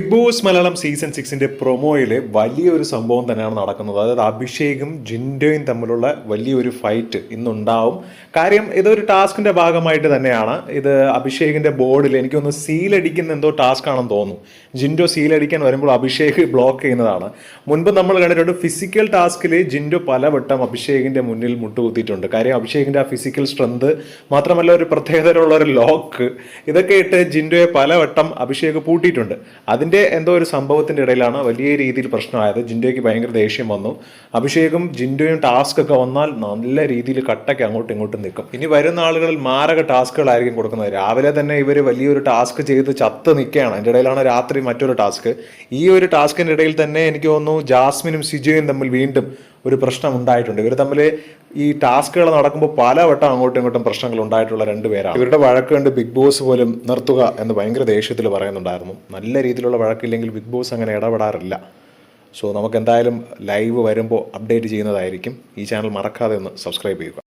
Big Boss Malayalam season സിക്സിന്റെ പ്രൊമോയിൽ വലിയൊരു സംഭവം തന്നെയാണ് നടക്കുന്നത്. അതായത് അഭിഷേകും ജിൻഡോയും തമ്മിലുള്ള വലിയൊരു ഫൈറ്റ് ഇന്നുണ്ടാവും. കാര്യം ഇതൊരു ടാസ്കിന്റെ ഭാഗമായിട്ട് തന്നെയാണ്. ഇത് അഭിഷേകിന്റെ ബോർഡിൽ എനിക്കൊന്ന് സീലടിക്കുന്ന എന്തോ ടാസ്ക് ആണെന്ന് തോന്നുന്നു. ജിൻഡോ സീലടിക്കാൻ വരുമ്പോൾ അഭിഷേക് ബ്ലോക്ക് ചെയ്യുന്നതാണ്. മുൻപ് നമ്മൾ കണ്ടിട്ടുണ്ട് ഫിസിക്കൽ ടാസ്കിൽ ജിൻഡോ പലവട്ടം അഭിഷേകിന്റെ മുന്നിൽ മുട്ടുകുത്തിയിട്ടുണ്ട്. കാര്യം അഭിഷേകിന്റെ ആ ഫിസിക്കൽ സ്ട്രെങ്ത് മാത്രമല്ല ഒരു പ്രത്യേകതരമുള്ള ഒരു ലോക്ക് ഇതൊക്കെ ഇട്ട് ജിൻഡോയെ പലവട്ടം അഭിഷേക് പൂട്ടിയിട്ടുണ്ട്. അതിന്റെ എന്തോ ഒരു സംഭവത്തിന്റെ ഇടയിലാണ് വലിയ രീതിയിൽ പ്രശ്നമായത്. ജിൻഡോയ്ക്ക് ഭയങ്കര ദേഷ്യം വന്നു. അഭിഷേകും ജിൻഡോയും ടാസ്ക് ഒക്കെ വന്നാൽ നല്ല രീതിയിൽ കട്ടയ്ക്ക് അങ്ങോട്ടും ഇങ്ങോട്ടും നിൽക്കും. ഇനി വരുന്ന ആളുകളിൽ മാരക ടാസ്കുകളായിരിക്കും കൊടുക്കുന്നത്. രാവിലെ തന്നെ ഇവർ വലിയൊരു ടാസ്ക് ചെയ്ത് ചത്ത് നിൽക്കുകയാണ്. അതിന്റെ ഇടയിലാണ് രാത്രി മറ്റൊരു ടാസ്ക് ഈ ഒരു ടാസ്കിന്റെ ഇടയിൽ തന്നെ എനിക്ക് തോന്നുന്നു ജാസ്മിനും സിജോയും തമ്മിൽ വീണ്ടും ഒരു പ്രശ്നം ഉണ്ടായിട്ടുണ്ട്. ഇവർ തമ്മിൽ ഈ ടാസ്കുകൾ നടക്കുമ്പോൾ പലവട്ടം അങ്ങോട്ടും ഇങ്ങോട്ടും പ്രശ്നങ്ങൾ ഉണ്ടായിട്ടുള്ള രണ്ടുപേരാണ് ഇവരുടെ വഴക്ക് കണ്ട് ബിഗ് ബോസ് പോലും നിർത്തുക എന്ന് ഭയങ്കര ദേഷ്യത്തിൽ പറയുന്നുണ്ടായിരുന്നു. നല്ല രീതിയിലുള്ള വഴക്കില്ലെങ്കിൽ ബിഗ് ബോസ് അങ്ങനെ ഇടപെടാറില്ല. സോ നമുക്ക് എന്തായാലും ലൈവ് വരുമ്പോൾ അപ്ഡേറ്റ് ചെയ്യുന്നതായിരിക്കും. ഈ ചാനൽ മറക്കാതെ ഒന്ന് സബ്സ്ക്രൈബ് ചെയ്യുക.